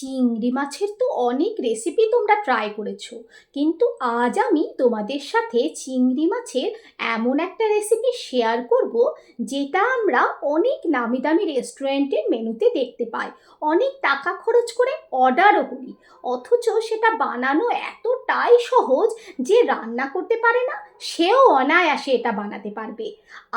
চিংড়ি মাছের তো অনেক রেসিপি তোমরা ট্রাই করেছ। কিন্তু আজ আমি তোমাদের সাথে চিংড়ি মাছের এমন একটা রেসিপি শেয়ার করব, যেটা আমরা অনেক নামি দামি রেস্টুরেন্টের মেনুতে দেখতে পাই। অনেক টাকা খরচ করে অর্ডারও করি, অথচ সেটা বানানো এতটাই সহজ যে রান্না করতে পারে না, সেও অনায়াসে এটা বানাতে পারবে।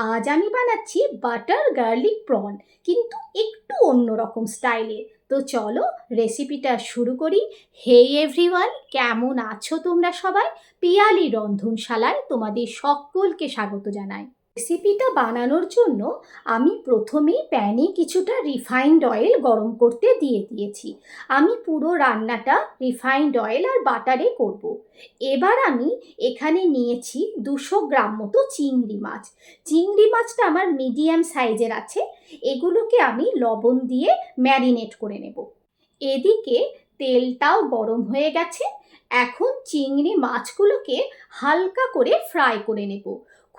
আজ আমি বানাচ্ছি বাটার গার্লিক প্রন কিন্তু একটু অন্যরকম স্টাইলে তো চলো রেসিপিটা শুরু করি। হে এভরিওয়ান কেমন আছো তোমরা সবাই? পিয়ালি রন্ধনশালায় তোমাদের সকলকে স্বাগত জানাই। রেসিপিটা বানানোর জন্য আমি প্রথমেই প্যানে কিছুটা রিফাইন্ড অয়েল গরম করতে দিয়ে দিয়েছি। আমি পুরো রান্নাটা রিফাইন্ড অয়েল আর বাটারে করব। এবার আমি এখানে নিয়েছি দুশো গ্রাম মতো চিংড়ি মাছ। চিংড়ি মাছটা আমার মিডিয়াম সাইজের আছে। এগুলোকে আমি লবণ দিয়ে ম্যারিনেট করে নেব। এদিকে তেলটাও গরম হয়ে গেছে। এখন চিংড়ি মাছগুলোকে হালকা করে ফ্রাই করে নেব।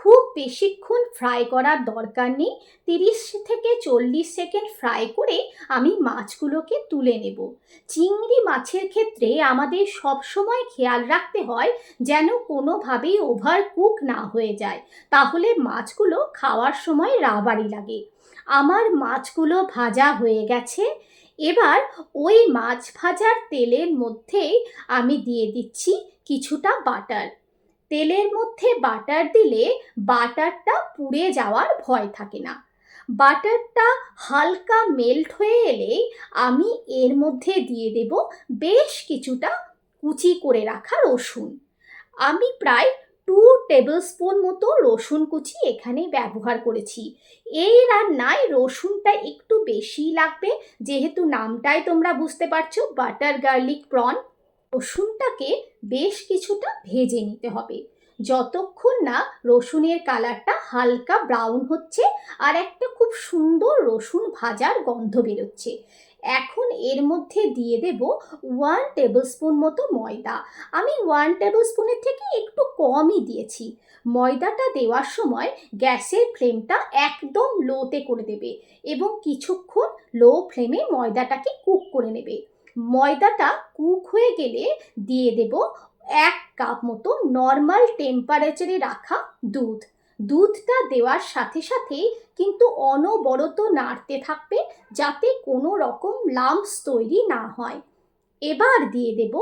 খুব বেশিক্ষণ ফ্রাই করার দরকার নেই। তিরিশ থেকে চল্লিশ সেকেন্ড ফ্রাই করে আমি মাছগুলোকে তুলে নেব। চিংড়ি মাছের ক্ষেত্রে আমাদের সব সময় খেয়াল রাখতে হয় যেন কোনোভাবেই ওভার কুক না হয়ে যায়। তাহলে মাছগুলো খাওয়ার সময় রাবারি লাগে। আমার মাছগুলো ভাজা হয়ে গেছে। এবার ওই মাছ ভাজার তেলের মধ্যেই আমি দিয়ে দিচ্ছি কিছুটা বাটার তেলের মধ্যে বাটার দিলে বাটারটা পুড়ে যাওয়ার ভয় থাকে না। বাটারটা হালকা মেল্ট হয়ে এলে আমি এর মধ্যে দিয়ে দেব বেশ কিছুটা কুচি করে রাখা রসুন। আমি প্রায় টু টেবিল স্পুন মতো রসুন কুচি এখানে ব্যবহার করেছি। এই রান্নায় রসুনটা একটু বেশি লাগবে, যেহেতু নামটাই তোমরা বুঝতে পারছ বাটার গার্লিক প্রন রসুনটাকে বেশ কিছুটা ভেজে নিতে হবে। যতক্ষণ না রসুনের কালারটা হালকা ব্রাউন হচ্ছে আর একটা খুব সুন্দর রসুন ভাজার গন্ধ বেরোচ্ছে। এখন এর মধ্যে দিয়ে দেব ওয়ান টেবিল স্পুন মতো ময়দা। আমি ওয়ান টেবিল স্পুনের থেকে একটু কমই দিয়েছি। ময়দাটা দেওয়ার সময় গ্যাসের ফ্লেমটা একদম লোতে করে দেবে এবং কিছুক্ষণ লো ফ্লেমে ময়দাটাকে কুক করে নেবে। ময়দাটা কুক হয়ে গেলে দিয়ে দেব এক কাপ মতো নর্মাল টেম্পারেচারে রাখা দুধ। দুধটা দেওয়ার সাথে সাথে কিন্তু অনবরত নাড়তে থাকবে যাতে কোনো রকম লাম্পস তৈরি না হয়। এবার দিয়ে দেব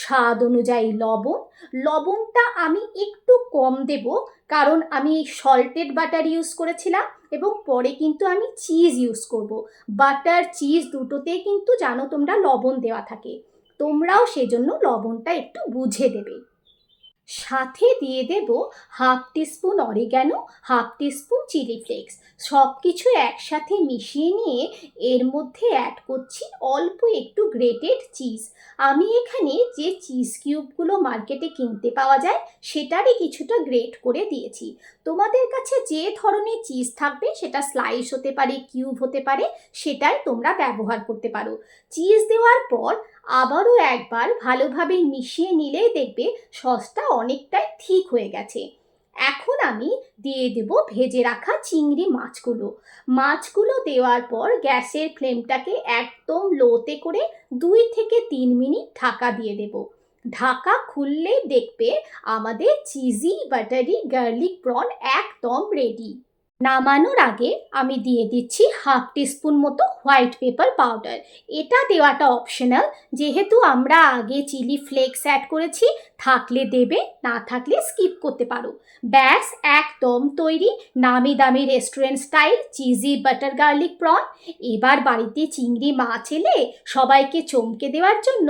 স্বাদ অনুযায়ী লবণ। লবণটা আমি একটু কম দেব, কারণ আমি সল্টেড বাটার ইউজ করেছিলাম এবং পরে কিন্তু আমি চিজ ইউজ করব। বাটার চিজ দুটোতে কিন্তু জানো তোমরা লবণ দেওয়া থাকে। তোমরাও সেজন্য লবণটা একটু বুঝে দেবে। সাথে দিয়ে দেব half teaspoon oregano, half teaspoon chilli flakes. সব কিছু একসাথে মিশিয়ে নিয়ে এর মধ্যে অ্যাড করছি অল্প একটু গ্রেটেড চিজ আমি এখানে যে চিজ কিউবগুলো মার্কেটে কিনতে পাওয়া যায়, সেটারই কিছুটা গ্রেট করে দিয়েছি। তোমাদের কাছে যে ধরনের চিজ থাকবে, সেটা স্লাইস হতে পারে কিউব হতে পারে, সেটাই তোমরা ব্যবহার করতে পারো। চিজ দেওয়ার পর আবারও একবার ভালোভাবে মিশিয়ে নিলেই দেখবে সসটা অনেকটাই ঠিক হয়ে গেছে। এখন আমি দিয়ে দেব ভেজে রাখা চিংড়ি মাছগুলো। মাছগুলো দেওয়ার পর গ্যাসের ফ্লেমটাকে একদম লোতে করে দুই থেকে তিন মিনিট ঢাকা দিয়ে দেব। ঢাকা খুললে দেখবে আমাদের চিজি, বাটারি, গার্লিক প্রন একদম রেডি। নামানোর আগে আমি দিয়ে দিচ্ছি হাফ টিস্পুন মতো হোয়াইট পেপার পাউডার এটা দেওয়াটা অপশনাল যেহেতু আমরা আগে চিলি ফ্লেক্স অ্যাড করেছি, থাকলে দেবে, না থাকলে স্কিপ করতে পারো। ব্যাস, একদম তৈরি। নামি দামি restaurant style cheesy butter garlic prawn এবার বাড়িতে চিংড়ি মাছ এলে সবাইকে চমকে দেওয়ার জন্য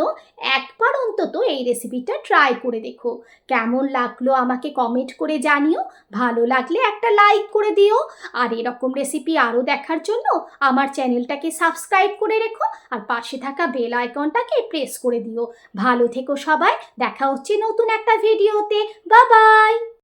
একবার অন্তত এই রেসিপিটা ট্রাই করে দেখো। কেমন লাগল আমাকে কমেন্ট করে জানিও। ভালো লাগলে একটা লাইক করে দিও। আর এরকম রেসিপি আরও দেখার জন্য আমার চ্যানেলটাকে সাবস্ক্রাইব করে রেখো আর পাশে থাকা বেল আইকনটাকে প্রেস করে দিও। ভালো থেকো সবাই, দেখা হচ্ছে নতুন একটা ভিডিওতে। বা বাই!